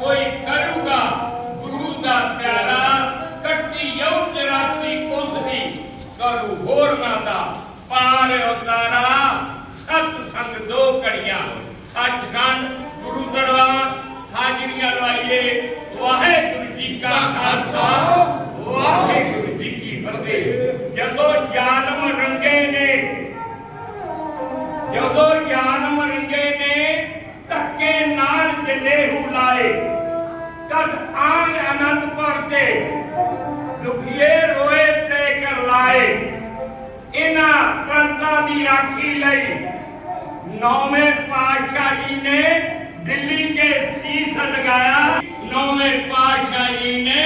ਕੋਈ ਕਰੂਗਾ ਗੁਰੂ ਦਾ ਪਿਆਰਾ ਕੱਟੀ ਯਉ 84 ਕੁੰਦਰੀ ਕਰੂ ਹੋਰ ਨਾ ਦਾ ਪਾਰ ਉਤਾਰਾ। ਸਤ ਸੰਗ ਦੋ ਕੜੀਆਂ ਸੱਚਖੰਡ ਗੁਰੂ ਦਰਬਾਰ ਹਾਜ਼ਰੀਆਂ ਲਵਾਈਏ। ਵਾਹਿਗੁਰੂ ਜੀ ਕਾ ਖਾਲਸਾ। ਵਾਹਿਗੁਰੂ ਜੀ ਕੀ ਫਤਿਹ। ਜਦੋਂ ਜਾਨਮ ਰੰਗੇ ਨੇ ਜਦੋਂ ਜਾਨਮ ਰੰਗੇ ਨੇ ਨਾਲ ਲਾਏ। ਤਦ ਆਨ ਅਨੰਦਪੁਰ ਤੇ ਦੁਖੀਏ ਰੋਏ ਤੇ ਕਰ ਲਾਏ। ਇਹਨਾਂ ਪੰਥਾਂ ਦੀ ਰਾਖੀ ਲਈ ਨੌਵੇਂ ਪਾਤਸ਼ਾਹ ਜੀ ਨੇ ਦਿੱਲੀ ਕੇ ਸੀਸ ਲਗਾਇਆ। ਨੌਵੇਂ ਪਾਤਸ਼ਾਹ ਜੀ ਨੇ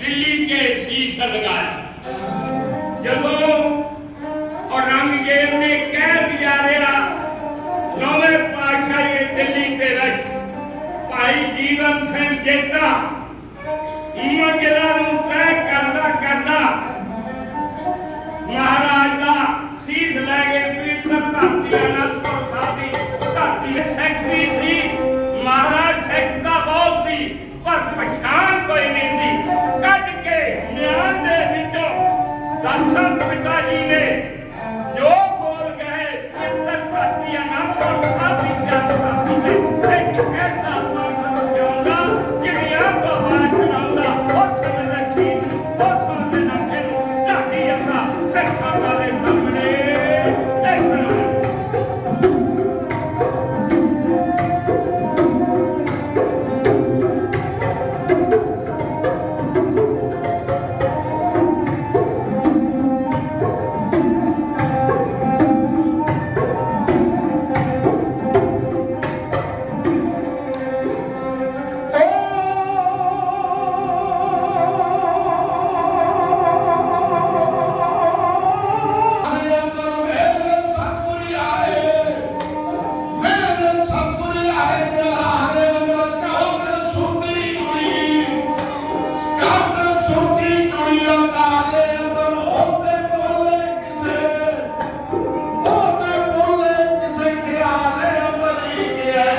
ਦਿੱਲੀ ਕੇ ਸੀਸ ਲਗਾਇਆ। ਜਦੋਂ ਜੀਵਨ ਮੰਗਲਾ ਨੂੰ ਤੈਅ ਕਰਦਾ ਕਰਦਾ। ਮਹਾਰਾਜ ਦਾ ਸੀਸ ਲੈ ਕੇ ਪਵਿੱਤਰ ਧਰਤੀ ਅਨੰਦਪੁਰ ਸਾਹਿਬ ਧਰਤੀ ਸੈਕਟਰੀ ਸੀ। ਮਹਾਰਾਜ ਸਿੱਖ ਦਾ ਬਹੁਤ ਸੀ, ਪਰ ਪਛਾਣ ਕੋਈ ਨਹੀਂ ਸੀ। ਕੱਢ ਕੇ ਨਿਆਂ ਦੇ ਵਿੱਚੋਂ ਦਰਸ਼ਨ ਪਿਤਾ ਜੀ ਨੇ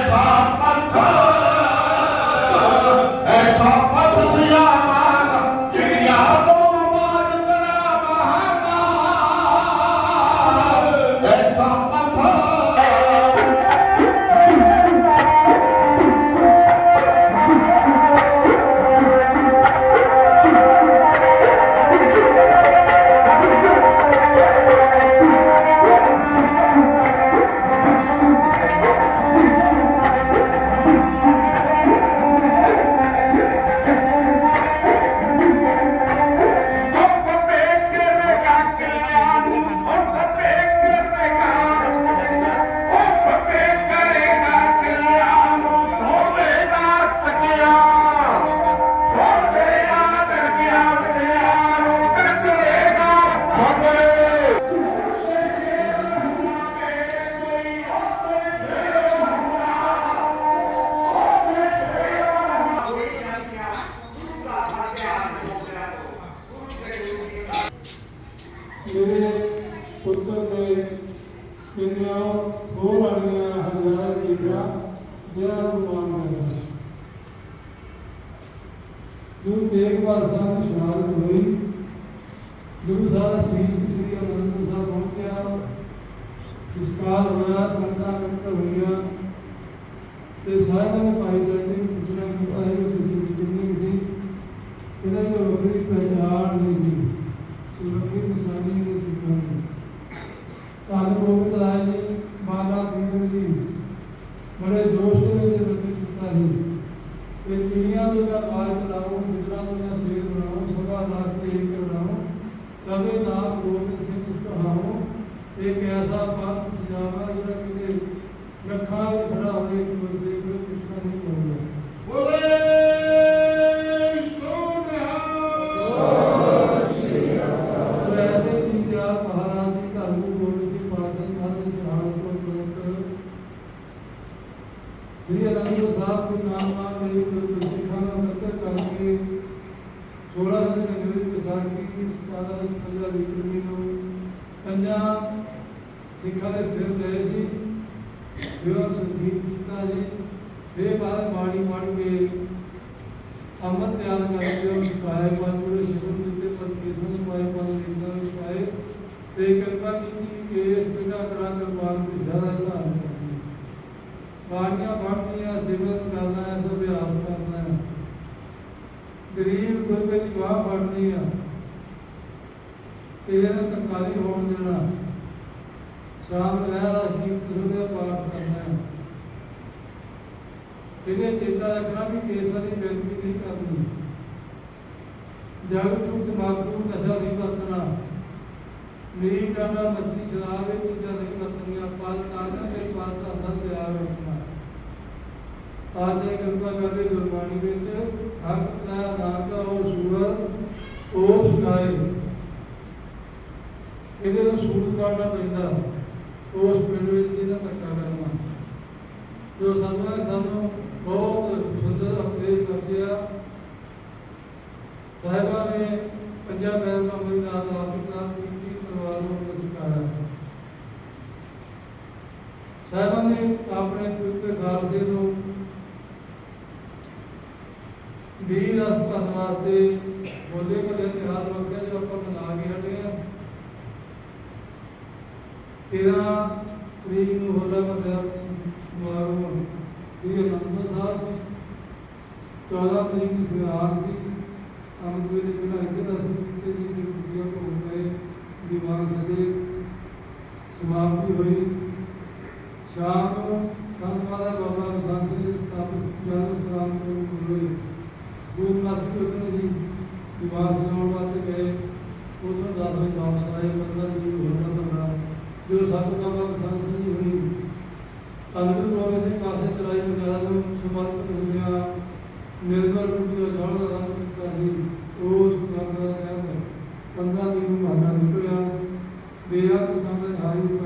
ਹੀ ਮੇਰੇ ਪੁੱਤਰ ਦੇ ਕਿੰਨੀਆਂ ਹੋਰ ਵਾਲੀਆਂ ਹਜ਼ਾਰਾਂ ਚੀਜ਼ਾਂ ਜਿਹੜਾ ਗੁਰਬਾਨ ਕਰਦਾ ਗੁਰੂ ਤੇਗ ਬਹਾਦਰ ਸਾਹਿਬ ਦੀ ਸ਼ਹਾਦਤ ਹੋਈ ਗੁਰੂ ਸਾਹਿਬ ਸ੍ਰੀ ਸ੍ਰੀ ਅਨੰਦਪੁਰ ਸਾਹਿਬ ਪਹੁੰਚਿਆ ਸੰਸਕਾਰ ਹੋਇਆ ਸੰਗਤਾਂ ਇਕੱਠ ਹੋਈਆਂ ਤੇ ਸਾਰਿਆਂ ਨੇ ਭਾਈ ਜਾਂਦੇ ਨੂੰ ਪੁੱਛਣਾ ਕਿ ਭਾਈ ਉਹ ਤੁਸੀਂ ਕਿੰਨੀ ਸੀ ਇਹਦਾ ਕੋਈ ਵੱਖਰੀ ਪਹਿਚਾਣ ਨਹੀਂ ਸੀ ਕੋਈ ਵੱਖਰੀ ਨਿਸ਼ਾਨੀ ਨਹੀਂ ਸੀ ਕੋਈ ਧੰਨ ਗੋਬਿੰਦ ਰਾਏ ਜੀ ਮਾਤਾ ਪਿੰਡ ਜੀ ਬੜੇ ਜੋਸ਼ ਦੇ ਵਿੱਚ ਰਚਿਤ ਕੀਤਾ ਸੀ ਇਹ ਚਿੜੀਆਂ ਤੋਂ ਮੈਂ ਆਜ ਚਲਾਉਂ ਗੁਜਰਾਂ ਤੋਂ ਮੈਂ ਸੇਰ ਬਣਾਉਂ ਸਭਾ ਨਾਸ ਕੇ ਇੱਕ ਬਣਾਉਂ ਕਵੇ ਨਾਮ ਗੋਬਿੰਦ ਸਿੰਘ ਕਹਾਉਂ ਇੱਕ ਐਸਾ ਪੰਥ ਸਜਾਵਾ ਜਿਹੜਾ ਕਿਤੇ ਲੱਖਾਂ ਵਿੱਚ ਖੜਾ ਹੋਵੇ ਕਿ ਵਸੇ ਸ੍ਰੀ ਅਨੰਦਪੁਰ ਸਾਹਿਬ ਦੇ ਨਾਮ ਨਾਲ ਮੇਰੀ ਗੁਰੂ ਸਿੱਖਾਂ ਦਾ ਅੰਤਰ ਕਰਕੇ 16 ਦੇ ਨਗਰੀ ਪ੍ਰਸਾਦ ਕੀਤੀ। ਸਤਾਦਾ ਵਿੱਚ ਪੰਜਾ ਵਿਕਰਮੀ ਨੂੰ ਪੰਜਾ ਸਿੱਖਾਂ ਦੇ ਸਿਰ ਲਏ ਜੀ। ਫਿਰ ਸੰਦੀਪ ਕੀਤਾ ਜੀ। ਫਿਰ ਬਾਅਦ ਬਾਣੀ ਪੜ੍ਹ ਕੇ ਅੰਮ੍ਰਿਤ ਤਿਆਰ ਕਰਕੇ ਉਹ ਸਿਖਾਇਆ। ਪੰਜ ਸ਼ਿਵ ਦਿੱਤੇ ਪਰਮੇਸ਼ਰ ਸਿਖਾਇਆ ਪੰਜ ਦਿਨਾਂ ਵਿੱਚ ਆਏ। ਤੇ ਕਿਰਪਾ ਕੀਤੀ ਕਿ ਇਸ ਪਿਤਾ ਕਰਾ ਕਰਵਾਉਣ ਦੀ ਜ਼ਿਆਦਾ ਧੰਨ ਬਾਣੀਆਂ ਪੜ੍ਹਨੀਆਂ ਸਿਮਰਨ ਕਰਨਾ ਹੈ ਸੋ ਅਭਿਆਸ ਕਰਨਾ ਹੈ। ਗਰੀਬ ਗੁਰਬੇ ਦੀ ਬਾਹ ਫੜਨੀ ਆ। ਤੇ ਤਕਾਲੀ ਹੋਣ ਦੇਣਾ। ਸ਼ਾਮ ਰਹਿ ਦਾ ਕੀਰਤ ਸੁਣਿਆ ਪਾਠ ਕਰਨਾ ਹੈ। ਇਹਨੇ ਚੇਤਾ ਰੱਖਣਾ ਵੀ ਕੇਸਾਂ ਦੀ ਬੇਨਤੀ ਨਹੀਂ ਕਰਨੀ। ਜਗ ਤੂੰ ਤਮਾਕੂ ਨਸ਼ਾ ਨਹੀਂ ਵਰਤਣਾ। ਮੇਰੀ ਡਾਂਡਾ ਮੱਛੀ ਸ਼ਰਾਬ ਇਹ ਚੀਜ਼ਾਂ ਨਹੀਂ ਵਰਤਣੀਆਂ ਪਾਲ ਕਾਰਨ ਤੇ ਪਾਲ ਦਾ ਅੰਦਰ ਪਿਆਰ ਰੱਖਣਾ ਆਜੇ ਕਿਰਪਾ ਕਰਦੇ ਗੁਰਬਾਣੀ ਵਿੱਚ ਹੱਕ ਦਾ ਨਾਮ ਉਹ ਸੂਰਤ ਉਹ ਸੁਣਾਏ। ਇਹਦੇ ਨੂੰ ਸੂਰਤ ਕਾਟਾ ਪੈਂਦਾ। ਉਸ ਪਿੰਡ ਵਿੱਚ ਜਿਹਦਾ ਧੱਕਾ ਕਰਨਾ। ਜੋ ਸਾਨੂੰ ਸਾਨੂੰ ਬਹੁਤ ਸੁੰਦਰ ਅਪਡੇਟ ਕਰਦਿਆ ਸਾਹਿਬਾਂ ਨੇ ਪੰਜਾਬ ਬੈਲ ਦਾ ਨਾਲ ਆਫਿਕਾਰ ਕੀਤੀ, ਪਰਿਵਾਰ ਨੂੰ ਸਿਖਾਇਆ ਸਾਹਿਬਾਂ ਨੇ ਆਪਣੇ ਪਵਿੱਤਰ ਖਾਲਸੇ ਨੂੰ ਵੀਰ ਰਸ ਭਰਨ ਵਾਸਤੇ ਬੋਲੇ ਕੋਲੇ ਇਤਿਹਾਸ ਰੱਖਿਆ ਜੋ ਆਪਾਂ ਬਣਾ ਕੇ ਹਟੇ ਆ। 13 ਤਰੀਕ ਨੂੰ ਹੋਲਾ ਮਹੱਲਾ ਸਮਾਰੋਹ ਸ੍ਰੀ ਅਨੰਦਪੁਰ ਸਾਹਿਬ ਸੀ 14 ਤਰੀਕ ਨੂੰ ਸਿਆਰ ਸੀ ਅੰਮ੍ਰਿਤ ਦੇ ਬਿਨਾਂ ਇੱਥੇ ਦਾ ਸੀ ਤੇ ਜੀ ਜੀ ਕੋ ਗਏ, ਦੀਵਾਨ ਸਜੇ, ਸਮਾਪਤੀ ਹੋਈ। ਸ਼ਾਮ ਨੂੰ ਨਿਵਾਸ ਲਾਉਣ ਵਾਸਤੇ ਗਏ ਉਦੋਂ 10 ਵਜੇ ਵਾਪਸ ਆਏ ਬੰਦਾ ਜੀ ਹੋਣਾ ਬੰਦਾ ਜੋ ਸਤਿ ਬਾਬਾ ਸੰਤ ਜੀ ਹੋਈ ਅਨੰਦ ਗੋਬਿੰਦ ਸਿੰਘ ਕਾਸੇ ਚਲਾਈ ਵਗੈਰਾ ਨੂੰ ਸਮਰਪਿਤ ਹੋ ਗਿਆ ਨਿਰਭਰ ਰੂਪੀ ਜੋੜ ਦਾ ਸੰਤ ਜੀ, ਉਸ ਨਾਮ ਦਾ 15 ਦਿਨ ਮਹਾਨਾ ਨਿਕਲਿਆ। ਬੇਅੰਤ ਸੰਗਤ ਹਾਰੀ